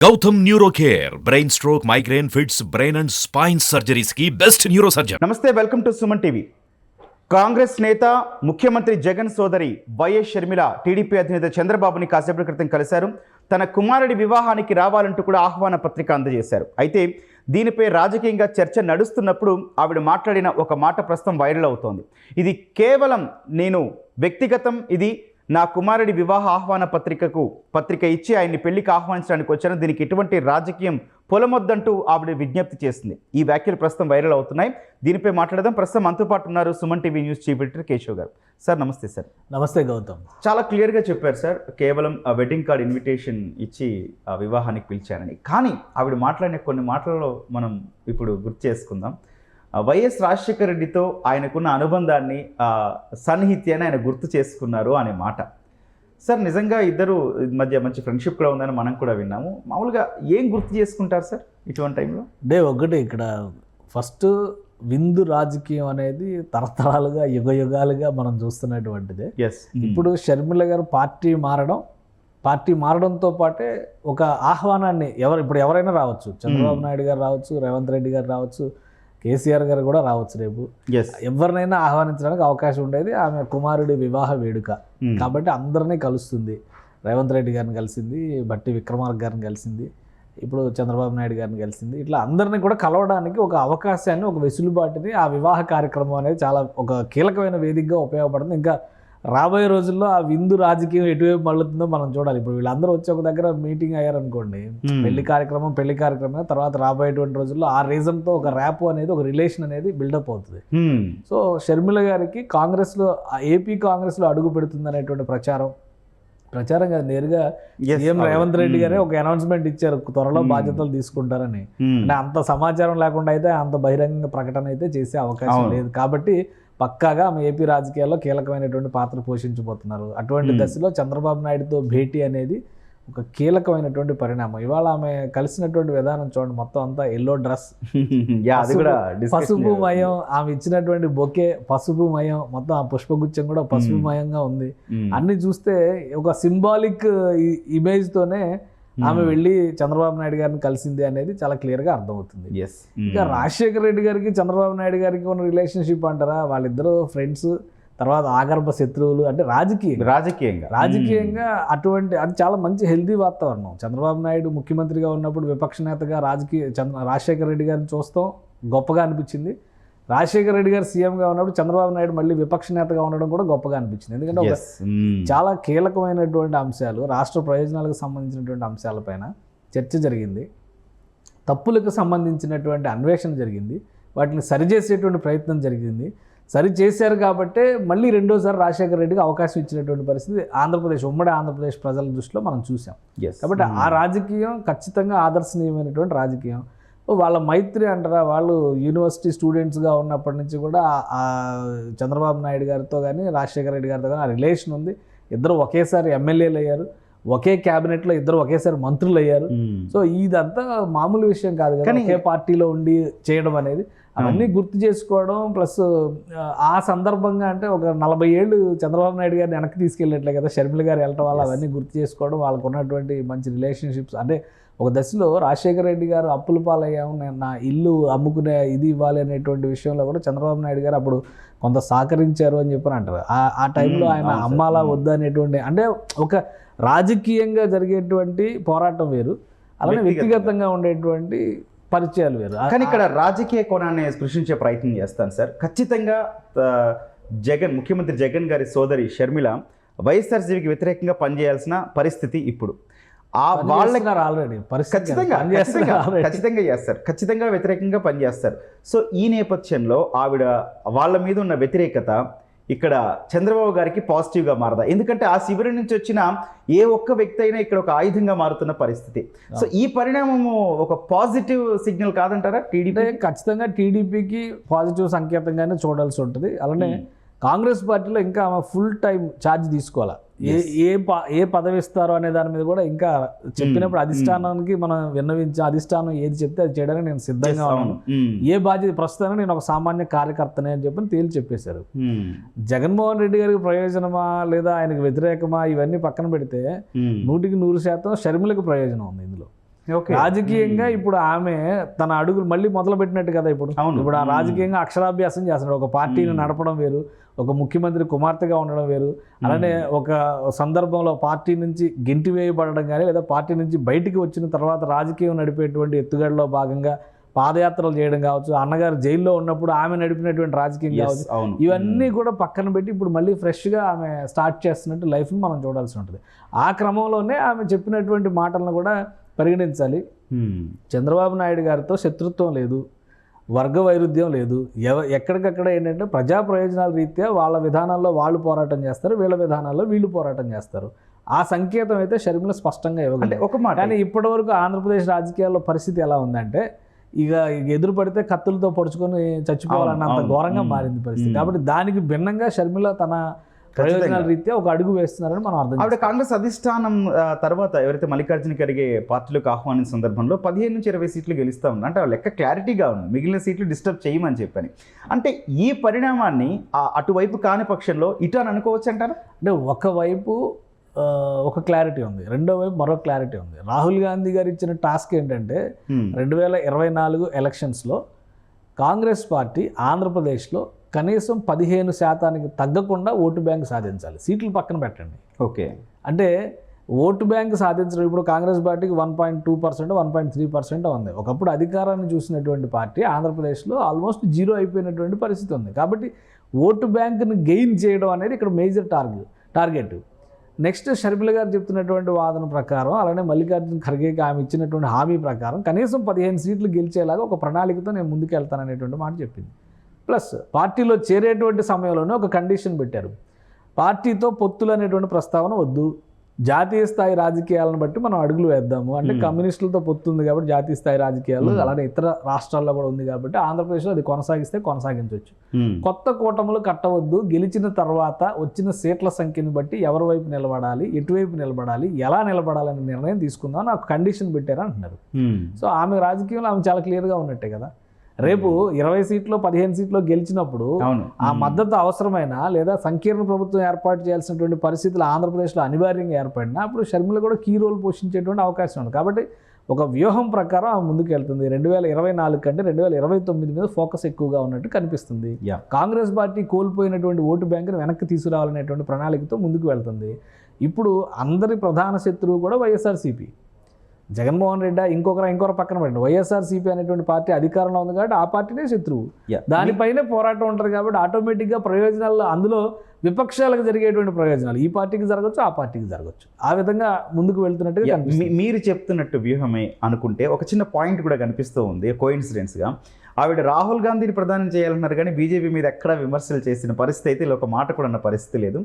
Gautam neuro care brain stroke migraine fits brain and spine సర్జరీస్కి best neuro surgeon నమస్తే welcome to Suman TV. Congress నేత ముఖ్యమంత్రి జగన్ సోదరి YS Sharmila TDP అధినేత చంద్రబాబుని కాసేపటి క్రితం కలిశారు. తన కుమారుడి వివాహానికి రావాలంటూ కూడా ఆహ్వాన పత్రిక అందజేశారు. అయితే దీనిపై రాజకీయంగా చర్చ నడుస్తున్నప్పుడు ఆవిడ మాట్లాడిన ఒక మాట ప్రస్తుతం వైరల్ అవుతోంది. ఇది కేవలం నేను వ్యక్తిగతం ఇది నా కుమారుడి వివాహ ఆహ్వాన పత్రికకు పత్రిక ఇచ్చి ఆయన్ని పెళ్ళికి ఆహ్వానించడానికి వచ్చాను. దీనికి ఎటువంటి రాజకీయం పొలమొద్దంటూ ఆవిడ విజ్ఞప్తి చేసింది. ఈ వ్యాఖ్యలు ప్రస్తుతం వైరల్ అవుతున్నాయి. దీనిపై మాట్లాడదాం. ప్రస్తుతం మనతో పాటు ఉన్నారు Suman TV news chief editor Keshav గారు. సార్ నమస్తే సార్. నమస్తే గౌతమ్. చాలా క్లియర్గా చెప్పారు సార్. కేవలం ఆ వెడ్డింగ్ కార్డ్ ఇన్విటేషన్ ఇచ్చి ఆ వివాహానికి పిలిచారని. కానీ ఆవిడ మాట్లాడిన కొన్ని మాటలలో మనం ఇప్పుడు గుర్తు చేసుకుందాం. వైఎస్ రాజశేఖర రెడ్డితో ఆయనకున్న అనుబంధాన్ని ఆ సన్నిహిత్యాన్ని ఆయన గుర్తు చేసుకున్నారు అనే మాట. సార్ నిజంగా ఇద్దరు మధ్య మంచి ఫ్రెండ్షిప్ కూడా ఉందని మనం కూడా విన్నాము. మామూలుగా ఏం గుర్తు చేసుకుంటారు సార్ ఇటువంటి టైంలో? డే ఒకటి ఇక్కడ ఫస్ట్ విందు రాజకీయం అనేది తరతరాలుగా యుగ యుగాలుగా మనం చూస్తున్నటువంటిదే. ఎస్ ఇప్పుడు షర్మిల గారు పార్టీ మారడం పార్టీ మారడంతో పాటే ఒక ఆహ్వానాన్ని ఎవరు ఇప్పుడు ఎవరైనా రావచ్చు. చంద్రబాబు నాయుడు గారు రావచ్చు రేవంత్ రెడ్డి గారు రావచ్చు. కేసీఆర్ గారు కూడా రావచ్చు రేపు. ఎవరినైనా ఆహ్వానించడానికి అవకాశం ఉండేది ఆమె కుమారుడి వివాహ వేడుక. Hmm. కాబట్టి అందరినీ కలుస్తుంది. రేవంత్ రెడ్డి గారిని కలిసింది బట్టి విక్రమార్క గారిని కలిసింది ఇప్పుడు చంద్రబాబు నాయుడు గారిని కలిసింది. ఇట్లా అందరినీ కూడా కలవడానికి ఒక అవకాశాన్ని ఒక వెసులుబాటుని ఆ వివాహ కార్యక్రమం అనేది చాలా ఒక కీలకమైన వేదికగా ఉపయోగపడుతుంది. ఇంకా రాబోయే రోజుల్లో ఆ విందు రాజకీయం ఎటువైపు మళ్ళుతుందో మనం చూడాలి ఇప్పుడు వీళ్ళందరూ వచ్చి ఒక దగ్గర మీటింగ్ అయ్యారనుకోండి. పెళ్ళి కార్యక్రమం పెళ్ళి కార్యక్రమం తర్వాత రాబోయేటువంటి రోజుల్లో ఆ రీజన్తో ఒక ర్యాప్ అనేది ఒక రిలేషన్ అనేది బిల్డప్ అవుతుంది. సో షర్మిల గారికి కాంగ్రెస్లో ఆ ఏపీ కాంగ్రెస్లో అడుగు పెడుతుంది అనేటువంటి ప్రచారం ప్రచారం కాదు నేరుగా సీఎం. రేవంత్ రెడ్డి గారే. ఒక అనౌన్స్మెంట్ ఇచ్చారు త్వరలో. బాధ్యతలు తీసుకుంటారని. అంటే అంత సమాచారం లేకుండా అయితే అంత బహిరంగ ప్రకటన అయితే చేసే అవకాశం. లేదు కాబట్టి పక్కాగా ఆమె ఏపీ రాజకీయాల్లో కీలకమైనటువంటి పాత్ర పోషించబోతున్నారు అటువంటి. దశలో చంద్రబాబు నాయుడుతో భేటీ అనేది ఒక కీలకమైనటువంటి పరిణామం ఇవాళ ఆమె కలిసినటువంటి విధానం చూడండి మొత్తం అంతా ఎల్లో డ్రెస్ అది కూడా పసుపు. మయం ఆమె ఇచ్చినటువంటి బొకే పసుపు మయం మొత్తం ఆ పుష్పగుచ్చం కూడా పసుపు. మయంగా ఉంది. అన్ని చూస్తే ఒక సింబాలిక్ ఇమేజ్ తోనే ఆమె వెళ్ళి చంద్రబాబు నాయుడు గారిని కలిసింది అనేది చాలా క్లియర్గా అర్థమవుతుంది. ఇంకా రాజశేఖర రెడ్డి గారికి చంద్రబాబు నాయుడు గారికి ఉన్న రిలేషన్షిప్ అంటారా? వాళ్ళిద్దరూ ఫ్రెండ్స్ తర్వాత ఆగర్భ శత్రువులు అంటే రాజకీయం రాజకీయంగా. రాజకీయంగా అటువంటి అది చాలా మంచి హెల్దీ వాతావరణం. చంద్రబాబు నాయుడు ముఖ్యమంత్రిగా ఉన్నప్పుడు విపక్ష నేతగా రాజకీయ చంద్ర రాజశేఖర రెడ్డి గారిని చూస్తాం. గొప్పగా అనిపించింది. రాజశేఖర రెడ్డి గారు సీఎంగా ఉన్నప్పుడు చంద్రబాబు నాయుడు మళ్ళీ విపక్ష నేతగా ఉండడం కూడా గొప్పగా అనిపించింది ఎందుకంటే ఒక. Hmm. చాలా కీలకమైనటువంటి అంశాలు రాష్ట్ర ప్రయోజనాలకు సంబంధించినటువంటి అంశాలపైన చర్చ జరిగింది తప్పులకు సంబంధించినటువంటి అన్వేషణ జరిగింది వాటిని సరిచేసేటువంటి ప్రయత్నం జరిగింది సరి చేశారు కాబట్టే మళ్ళీ రెండోసారి రాజశేఖర రెడ్డికి అవకాశం ఇచ్చినటువంటి పరిస్థితి ఆంధ్రప్రదేశ్ ఉమ్మడి ఆంధ్రప్రదేశ్ ప్రజల దృష్టిలో మనం చూసాం. కాబట్టి ఆ రాజకీయం ఖచ్చితంగా ఆదర్శనీయమైనటువంటి రాజకీయం వాళ్ళ మైత్రి అంటారా? వాళ్ళు యూనివర్సిటీ స్టూడెంట్స్గా ఉన్నప్పటి నుంచి కూడా చంద్రబాబు నాయుడు గారితో కానీ రాజశేఖర రెడ్డి గారితో కానీ ఆ రిలేషన్ ఉంది. ఇద్దరు ఒకేసారి ఎమ్మెల్యేలు అయ్యారు. ఒకే క్యాబినెట్లో ఇద్దరు ఒకేసారి మంత్రులు అయ్యారు. సో ఇదంతా మామూలు విషయం కాదు కదా. కానీ- ఒకే పార్టీలో ఉండి చేయడం అనేది. అవన్నీ గుర్తు చేసుకోవడం ప్లస్ ఆ సందర్భంగా అంటే ఒక నలభై ఏళ్ళు చంద్రబాబు నాయుడు గారిని వెనక్కి తీసుకెళ్ళట్లే కదా. షర్మిల గారు వెళ్ళటం వల్ల అవన్నీ గుర్తు చేసుకోవడం వాళ్ళకు ఉన్నటువంటి మంచి రిలేషన్షిప్స్ అంటే ఒక దశలో రాజశేఖర రెడ్డి గారు అప్పుల పాలయ్యాము నేను నా ఇల్లు అమ్ముకునే ఇది ఇవ్వాలి అనేటువంటి విషయంలో కూడా చంద్రబాబు నాయుడు గారు అప్పుడు కొంత సహకరించారు అని చెప్పని అంటారు ఆ- ఆ టైంలో ఆయన. అమ్మాలా మ్మ్. వద్దు అనేటువంటి అంటే ఒక రాజకీయంగా జరిగేటువంటి పోరాటం వేరు అలానే వ్యక్తిగతంగా. ఉండేటువంటి పరిచయాలు వేరు కానీ ఇక్కడ రాజకీయ కోణాన్ని స్పృశించే ప్రయత్నం చేస్తాను సార్ ఖచ్చితంగా జగన్ ముఖ్యమంత్రి జగన్ గారి సోదరి షర్మిల వైఎస్ఆర్సీపీకి వ్యతిరేకంగా పనిచేయాల్సిన పరిస్థితి ఇప్పుడు ఆ వాళ్ళకి ఆల్రెడీ ఖచ్చితంగా ఖచ్చితంగా. ఖచ్చితంగా చేస్తారు. ఖచ్చితంగా వ్యతిరేకంగా పనిచేస్తారు సో ఈ నేపథ్యంలో ఆవిడ వాళ్ళ మీద ఉన్న వ్యతిరేకత ఇక్కడ చంద్రబాబు గారికి పాజిటివ్గా మారదా? ఎందుకంటే ఆ శిబిరం నుంచి వచ్చిన ఏ ఒక్క వ్యక్తి అయినా ఇక్కడ ఒక ఆయుధంగా మారుతున్న పరిస్థితి. సో ఈ పరిణామము ఒక పాజిటివ్ సిగ్నల్ కాదంటారా టీడీపీ? ఖచ్చితంగా టీడీపీకి పాజిటివ్ సంకేతంగానే చూడాల్సి ఉంటుంది. అలానే. కాంగ్రెస్ పార్టీలో ఇంకా ఆమె ఫుల్ టైం ఛార్జ్ తీసుకోవాలా? ఏ ఏ ఏ పదవి ఇస్తారో అనే దాని మీద కూడా ఇంకా చెప్పినప్పుడు అధిష్టానానికి మనం విన్నవించి అధిష్టానం ఏది చెప్తే అది చేయడానికి నేను సిద్ధంగా ఉన్నాను. ఏ బాధ్యత ప్రస్తుతానికి నేను ఒక సామాన్య కార్యకర్తనే అని చెప్పి తేల్చి చెప్పేశారు. జగన్మోహన్ రెడ్డి గారికి ప్రయోజనమా లేదా ఆయనకు వ్యతిరేకమా ఇవన్నీ పక్కన పెడితే నూటికి నూరు శాతం షర్మిలకు ప్రయోజనం ఉంది ఇందులో. రాజకీయంగా ఇప్పుడు ఆమె తన అడుగులు మళ్ళీ మొదలు పెట్టినట్టు కదా ఇప్పుడు. ఇప్పుడు ఆ. రాజకీయంగా అక్షరాభ్యాసం చేస్తున్నాడు. ఒక పార్టీని. నడపడం వేరు ఒక ముఖ్యమంత్రి కుమార్తెగా ఉండడం వేరు. అలానే ఒక సందర్భంలో పార్టీ నుంచి గెంటి వేయబడడం కానీ లేదా పార్టీ నుంచి బయటికి వచ్చిన తర్వాత రాజకీయం నడిపేటువంటి ఎత్తుగడలో భాగంగా పాదయాత్రలు చేయడం కావచ్చు అన్నగారు జైల్లో ఉన్నప్పుడు ఆమె నడిపినటువంటి రాజకీయం కావచ్చు ఇవన్నీ కూడా పక్కన పెట్టి ఇప్పుడు మళ్ళీ ఫ్రెష్గా ఆమె స్టార్ట్ చేస్తున్నట్టు లైఫ్ని మనం చూడాల్సి ఉంటుంది. ఆ క్రమంలోనే ఆమె చెప్పినటువంటి మాటలను కూడా పరిగణించాలి. చంద్రబాబు నాయుడు గారితో శత్రుత్వం లేదు. వర్గ వైరుధ్యం లేదు ఎవ ఎక్కడికక్కడ ఏంటంటే ప్రజా ప్రయోజనాల రీత్యా వాళ్ళ విధానాల్లో వాళ్ళు పోరాటం చేస్తారు వీళ్ళ విధానాల్లో వీళ్ళు పోరాటం చేస్తారు ఆ సంకేతం అయితే షర్మిల స్పష్టంగా అంటే ఇవ్వగలరు ఒక మాట కానీ ఇప్పటివరకు ఆంధ్రప్రదేశ్ రాజకీయాల్లో పరిస్థితి ఎలా ఉందంటే ఇక ఎదురు పడితే కత్తులతో పొడుచుకొని చచ్చిపోవాలన్నంత ఘోరంగా. మారింది పరిస్థితి. కాబట్టి దానికి భిన్నంగా షర్మిల తన ప్రయోజనాల రీత్యా ఒక అడుగు వేస్తున్నారని మనం అర్థం ఆవిడ కాంగ్రెస్ అధిష్టానం తర్వాత ఎవరైతే మల్లికార్జున ఖర్గే పార్టీలోకి ఆహ్వానించిన సందర్భంలో పదిహేను నుంచి ఇరవై సీట్లు గెలుస్తా ఉంది. అంటే ఆ లెక్క క్లారిటీగా ఉంది. మిగిలిన సీట్లు డిస్టర్బ్ చేయమని చెప్పని. అంటే ఈ పరిణామాన్ని ఆ అటువైపు కాని పక్షంలో ఇటు అని అనుకోవచ్చు అంటారా? అంటే ఒకవైపు ఒక క్లారిటీ ఉంది. రెండో వైపు మరో క్లారిటీ ఉంది. రాహుల్ గాంధీ గారు ఇచ్చిన టాస్క్ ఏంటంటే రెండు వేల ఇరవై నాలుగు ఎలక్షన్స్లో కాంగ్రెస్ పార్టీ ఆంధ్రప్రదేశ్లో కనీసం పదిహేను శాతానికి తగ్గకుండా ఓటు బ్యాంక్ సాధించాలి. సీట్లు పక్కన పెట్టండి. ఓకే. అంటే ఓటు బ్యాంక్ సాధించడం ఇప్పుడు కాంగ్రెస్ పార్టీకి one point two percent one point three percent ఉంది. ఒకప్పుడు అధికారాన్ని చూసినటువంటి పార్టీ ఆంధ్రప్రదేశ్లో ఆల్మోస్ట్ జీరో అయిపోయినటువంటి పరిస్థితి ఉంది. కాబట్టి ఓటు బ్యాంక్ని గెయిన్ చేయడం అనేది ఇక్కడ major target target. Next Sharmila గారు చెప్తున్నటువంటి వాదన ప్రకారం అలానే మల్లికార్జున ఖర్గేకి ఆమె ఇచ్చినటువంటి హామీ ప్రకారం కనీసం పదిహేను సీట్లు గెలిచేలాగా ఒక ప్రణాళికతో నేను ముందుకెళ్తాననేటువంటి మాట చెప్పింది. ప్లస్ పార్టీలో చేరేటువంటి సమయంలోనే ఒక కండిషన్ పెట్టారు. పార్టీతో పొత్తులు అనేటువంటి ప్రస్తావన వద్దు. జాతీయ స్థాయి రాజకీయాలను బట్టి మనం అడుగులు వేద్దాము. అంటే. కమ్యూనిస్టులతో పొత్తు ఉంది కాబట్టి జాతీయ స్థాయి రాజకీయాలు. అలానే ఇతర రాష్ట్రాల్లో కూడా ఉంది కాబట్టి ఆంధ్రప్రదేశ్లో అది కొనసాగిస్తే కొనసాగించవచ్చు. కొత్త కూటములు కట్టవద్దు. గెలిచిన తర్వాత వచ్చిన సీట్ల సంఖ్యను బట్టి ఎవరి వైపు నిలబడాలి ఎటువైపు నిలబడాలి ఎలా నిలబడాలనే నిర్ణయం తీసుకుందాం నాకు కండిషన్ పెట్టారు అంటున్నారు. సో ఆమె రాజకీయంలో ఆమె చాలా క్లియర్గా ఉన్నట్టే కదా. రేపు ఇరవై సీట్లో పదిహేను సీట్లో గెలిచినప్పుడు ఆ మద్దతు అవసరమైన లేదా సంకీర్ణ ప్రభుత్వం ఏర్పాటు చేయాల్సినటువంటి పరిస్థితులు ఆంధ్రప్రదేశ్లో అనివార్యంగా ఏర్పడినా అప్పుడు షర్మిల కూడా కీ రోల్ పోషించేటువంటి అవకాశం ఉంది. కాబట్టి ఒక వ్యూహం ప్రకారం ఆమె ముందుకు వెళ్తుంది. రెండు వేల ఇరవై నాలుగు కంటే రెండు వేల ఇరవై తొమ్మిది మీద ఫోకస్ ఎక్కువగా ఉన్నట్టు కనిపిస్తుంది. కాంగ్రెస్ పార్టీ కోల్పోయినటువంటి ఓటు బ్యాంకును వెనక్కి తీసుకురావాలనేటువంటి ప్రణాళికతో ముందుకు వెళ్తుంది. ఇప్పుడు అందరి ప్రధాన శత్రువు కూడా వైఎస్ఆర్సీపీ. జగన్మోహన్ రెడ్డి ఇంకొకరు ఇంకొకరు పక్కన పెట్టండి. వైఎస్ఆర్సీపీ అనేటువంటి పార్టీ అధికారంలో ఉంది కాబట్టి ఆ పార్టీనే శత్రువు. దానిపైనే పోరాటం ఉంటుంది కాబట్టి ఆటోమేటిక్గా ప్రయోజనాలు అందులో విపక్షాలకు జరిగేటువంటి ప్రయోజనాలు ఈ పార్టీకి జరగచ్చు ఆ పార్టీకి జరగచ్చు. ఆ విధంగా ముందుకు వెళ్తున్నట్టుగా మీరు చెప్తున్నట్టు వ్యూహమే అనుకుంటే ఒక చిన్న పాయింట్ కూడా కనిపిస్తూ ఉంది. కోయిన్సిడెన్స్గా ఆవిడ రాహుల్ గాంధీని ప్రధానం చేయాలన్నారు కానీ బీజేపీ మీద ఎక్కడా విమర్శలు చేసిన పరిస్థితి అయితే ఇలా ఒక మాట కూడా అన్న పరిస్థితి లేదు.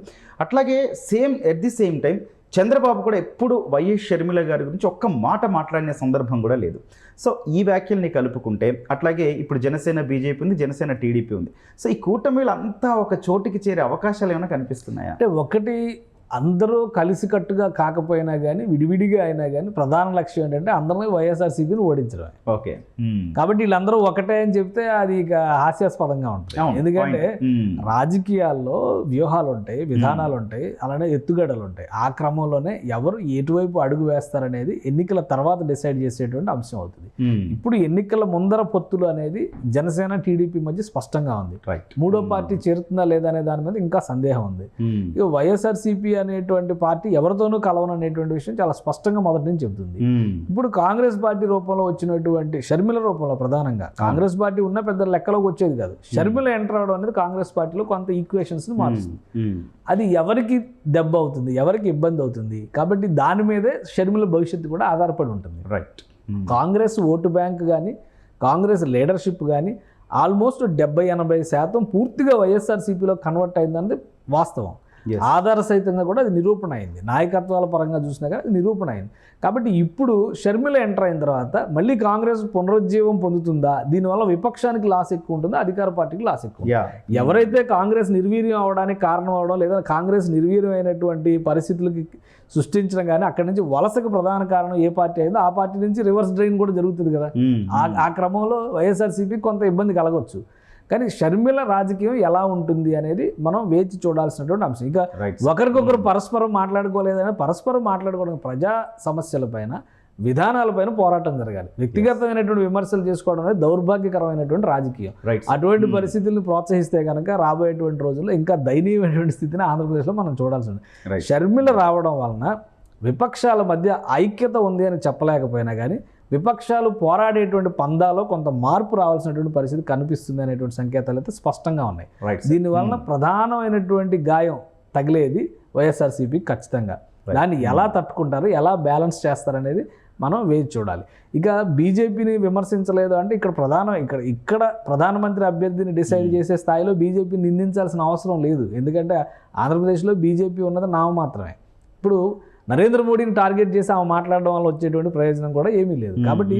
అట్లాగే same at the same time Chandrababu కూడా ఎప్పుడు వైఎస్ షర్మిల గారి గురించి ఒక్క మాట మాట్లాడిన సందర్భం కూడా లేదు. సో ఈ వ్యాఖ్యల్ని కలుపుకుంటే అట్లాగే ఇప్పుడు జనసేన బీజేపీ ఉంది జనసేన టీడీపీ ఉంది. సో ఈ కూటమిలు అంతా ఒక చోటికి చేరే అవకాశాలు ఏమైనా కనిపిస్తున్నాయా? అంటే ఒకటి అందరూ కలిసికట్టుగా కాకపోయినా కానీ విడివిడిగా అయినా కానీ ప్రధాన లక్ష్యం ఏంటంటే అందరినీ వైఎస్ఆర్సీపీని ఓడించడం ఓకే. కాబట్టి వీళ్ళందరూ ఒకటే అని చెప్తే అది ఇక హాస్యాస్పదంగా ఉంటుంది. ఎందుకంటే. రాజకీయాల్లో వ్యూహాలు ఉంటాయి విధానాలు ఉంటాయి అలానే ఎత్తుగడలు ఉంటాయి ఆ క్రమంలోనే ఎవరు ఎటువైపు అడుగు వేస్తారనేది ఎన్నికల తర్వాత డిసైడ్ చేసేటువంటి అంశం అవుతుంది. ఇప్పుడు ఎన్నికల ముందర పొత్తులు అనేది జనసేన టీడీపీ మధ్య స్పష్టంగా ఉంది. రైట్ మూడో పార్టీ చేరుతుందా లేదా అనే దాని మీద ఇంకా సందేహం ఉంది. ఇక వైఎస్ఆర్సీపీ అనేటువంటి పార్టీ ఎవరితోనూ కలవను అనేటువంటి విషయం చాలా స్పష్టంగా మొదటి నుంచి చెబుతుంది. ఇప్పుడు కాంగ్రెస్ పార్టీ రూపంలో వచ్చినటువంటి షర్మిల రూపంలో ప్రధానంగా కాంగ్రెస్ పార్టీ ఉన్న పెద్ద లెక్కలోకి వచ్చేది కాదు. షర్మిల ఎంటర్ అవడం అనేది కాంగ్రెస్ పార్టీలో కొంత ఈక్వేషన్స్ని మారుస్తుంది. అది ఎవరికి దెబ్బ అవుతుంది ఎవరికి ఇబ్బంది అవుతుంది? కాబట్టి దాని మీదే షర్మిల భవిష్యత్తు కూడా ఆధారపడి ఉంటుంది. రైట్. కాంగ్రెస్ ఓటు బ్యాంక్ కానీ కాంగ్రెస్ లీడర్షిప్ కానీ ఆల్మోస్ట్ డెబ్బై ఎనభై శాతం పూర్తిగా వైఎస్ఆర్సీపీలో కన్వర్ట్ అయిందన్నది వాస్తవం. Yes. ఆధార సహితంగా కూడా అది నిరూపణ అయింది నాయకత్వాల పరంగా చూసినా కానీ అది నిరూపణ అయింది కాబట్టి ఇప్పుడు షర్మిల ఎంటర్ అయిన తర్వాత మళ్ళీ కాంగ్రెస్ పునరుజ్జీవం పొందుతుందా? దీనివల్ల విపక్షానికి లాస్ ఎక్కువ ఉంటుందా? అధికార పార్టీకి లాస్ ఎక్కువ యా ఎవరైతే కాంగ్రెస్ నిర్వీర్యం అవడానికి కారణం అవడం లేదా కాంగ్రెస్ నిర్వీర్యమైనటువంటి పరిస్థితులకి సృష్టించడం కానీ అక్కడి నుంచి వలసకు ప్రధాన కారణం ఏ పార్టీ అయిందో ఆ పార్టీ నుంచి రివర్స్ డ్రైన్ కూడా జరుగుతుంది కదా. ఆ ఆ క్రమంలో వైఎస్ఆర్సీపీ కొంత ఇబ్బంది కలగవచ్చు కానీ షర్మిల రాజకీయం ఎలా ఉంటుంది అనేది మనం వేచి చూడాల్సినటువంటి అంశం. ఇక ఒకరికొకరు పరస్పరం మాట్లాడుకోలేదని పరస్పరం మాట్లాడుకోవడం ప్రజా సమస్యలపైన విధానాలపైన పోరాటం జరగాలి. వ్యక్తిగతమైనటువంటి విమర్శలు చేసుకోవడం అనేది దౌర్భాగ్యకరమైనటువంటి రాజకీయం. అటువంటి పరిస్థితులను ప్రోత్సహిస్తే కనుక రాబోయేటువంటి రోజుల్లో ఇంకా దయనీయమైనటువంటి స్థితిని ఆంధ్రప్రదేశ్లో మనం చూడాల్సి ఉంది షర్మిల రావడం వలన విపక్షాల మధ్య ఐక్యత ఉంది అని చెప్పలేకపోయినా కానీ విపక్షాలు పోరాడేటువంటి పందాలో కొంత మార్పు రావాల్సినటువంటి పరిస్థితి కనిపిస్తుంది అనేటువంటి సంకేతాలు అయితే స్పష్టంగా ఉన్నాయి. రైట్ దీని వలన ప్రధానమైనటువంటి గాయం తగిలేది వైఎస్ఆర్సీపీ ఖచ్చితంగా. దాన్ని ఎలా తట్టుకుంటారు ఎలా బ్యాలెన్స్ చేస్తారనేది మనం వేచి చూడాలి. ఇక బీజేపీని విమర్శించలేదు అంటే ఇక్కడ ప్రధాన ఇక్కడ ఇక్కడ ప్రధానమంత్రి అభ్యర్థిని డిసైడ్ చేసే స్థాయిలో బీజేపీ నిందించాల్సిన అవసరం లేదు. ఎందుకంటే ఆంధ్రప్రదేశ్లో బీజేపీ ఉన్నది నామమాత్రమే. ఇప్పుడు నరేంద్ర మోడీని టార్గెట్ చేసి ఆమె మాట్లాడడం వల్ల వచ్చేటువంటి ప్రయోజనం కూడా ఏమీ లేదు. కాబట్టి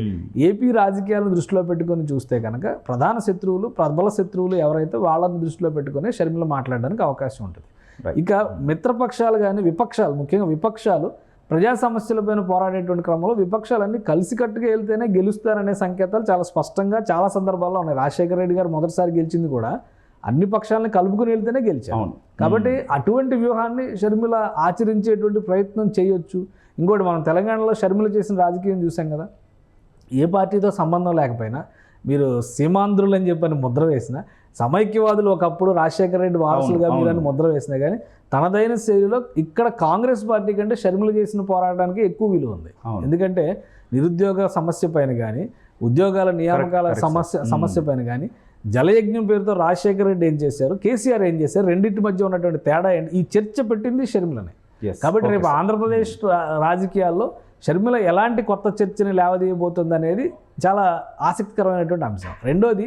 ఏపీ రాజకీయాలను దృష్టిలో పెట్టుకొని చూస్తే కనుక ప్రధాన శత్రువులు ప్రబల శత్రువులు ఎవరైతే వాళ్ళని దృష్టిలో పెట్టుకొని షర్మిల మాట్లాడడానికి అవకాశం ఉంటుంది. ఇక మిత్రపక్షాలు కానీ విపక్షాలు ముఖ్యంగా విపక్షాలు ప్రజా సమస్యలపైన పోరాడేటువంటి క్రమంలో విపక్షాలన్నీ కలిసికట్టుగా వెళ్తేనే గెలుస్తారనే సంకేతాలు చాలా స్పష్టంగా చాలా సందర్భాల్లో ఉన్నాయి. రాజశేఖర రెడ్డి గారు మొదటిసారి గెలిచింది కూడా అన్ని పక్షాలను కలుపుకుని వెళ్తేనే అవును. కాబట్టి అటువంటి వ్యూహాన్ని షర్మిల ఆచరించేటువంటి ప్రయత్నం చేయొచ్చు. ఇంకోటి మనం తెలంగాణలో షర్మిల చేసిన రాజకీయం చూసాం కదా. ఏ పార్టీతో సంబంధం లేకపోయినా మీరు సీమాంధ్రులు అని చెప్పని ముద్ర వేసిన సమైక్యవాదులు ఒకప్పుడు రాజశేఖర రెడ్డి వారసులుగా మీరని ముద్ర వేసినా కానీ తనదైన శైలిలో ఇక్కడ కాంగ్రెస్ పార్టీ కంటే షర్మిల చేసిన పోరాటానికి ఎక్కువ విలువ ఉంది. ఎందుకంటే నిరుద్యోగ సమస్య పైన కానీ ఉద్యోగాల నియామకాల సమస్య సమస్య పైన కానీ జలయజ్ఞం పేరుతో రాజశేఖర రెడ్డి ఏం చేశారు కేసీఆర్ ఏం చేశారు రెండింటి మధ్య ఉన్నటువంటి తేడా ఏంటి ఈ చర్చ పెట్టింది షర్మిలనే. కాబట్టి రేపు. ఆంధ్రప్రదేశ్ రాజకీయాల్లో షర్మిల ఎలాంటి కొత్త చర్చని లేవదీయబోతుంది అనేది చాలా ఆసక్తికరమైనటువంటి అంశం రెండోది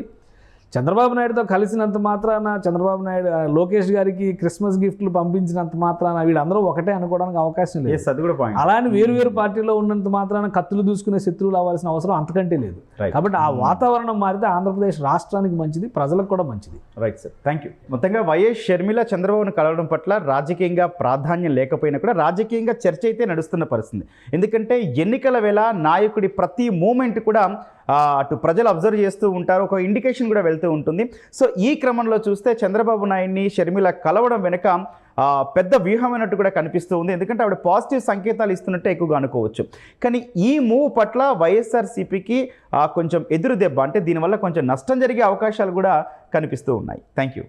చంద్రబాబు నాయుడుతో కలిసినంత మాత్రాన చంద్రబాబు నాయుడు లోకేష్ గారికి క్రిస్మస్ గిఫ్ట్లు పంపించినంత మాత్రాన వీళ్ళందరూ ఒకటే అనుకోవడానికి అవకాశం లేదు. Yes, అది కూడా పాయింట్ అలా అని వేరు వేరు పార్టీలో ఉన్నంత మాత్రాన కత్తులు దూసుకునే శత్రువులు అవ్వాల్సిన అవసరం అంతకంటే లేదు. కాబట్టి ఆ వాతావరణం మారితే ఆంధ్రప్రదేశ్ రాష్ట్రానికి మంచిది ప్రజలకు కూడా మంచిది. రైట్ సార్ థ్యాంక్ యూ మొత్తంగా వైఎస్ షర్మిల చంద్రబాబును కలవడం పట్ల రాజకీయంగా ప్రాధాన్యం లేకపోయినా కూడా రాజకీయంగా చర్చ అయితే నడుస్తున్న పరిస్థితి. ఎందుకంటే ఎన్నికల వేళ నాయకుడి ప్రతి మూమెంట్ కూడా అటు ప్రజలు అబ్జర్వ్ చేస్తూ ఉంటారు. ఒక ఇండికేషన్ కూడా వెళ్తూ ఉంటుంది. సో ఈ క్రమంలో చూస్తే చంద్రబాబు నాయుడిని షర్మిల కలవడం వెనుక పెద్ద పెద్ద వ్యూహమైనట్టు కూడా కనిపిస్తూ ఉంది. ఎందుకంటే ఆవిడ పాజిటివ్ సంకేతాలు ఇస్తున్నట్టే ఎక్కువగా అనుకోవచ్చు. కానీ ఈ మూవ్ పట్ల వైఎస్ఆర్సీపీకి కొంచెం ఎదురు దెబ్బ అంటే దీనివల్ల కొంచెం నష్టం జరిగే అవకాశాలు కూడా కనిపిస్తూ ఉన్నాయి. Thank you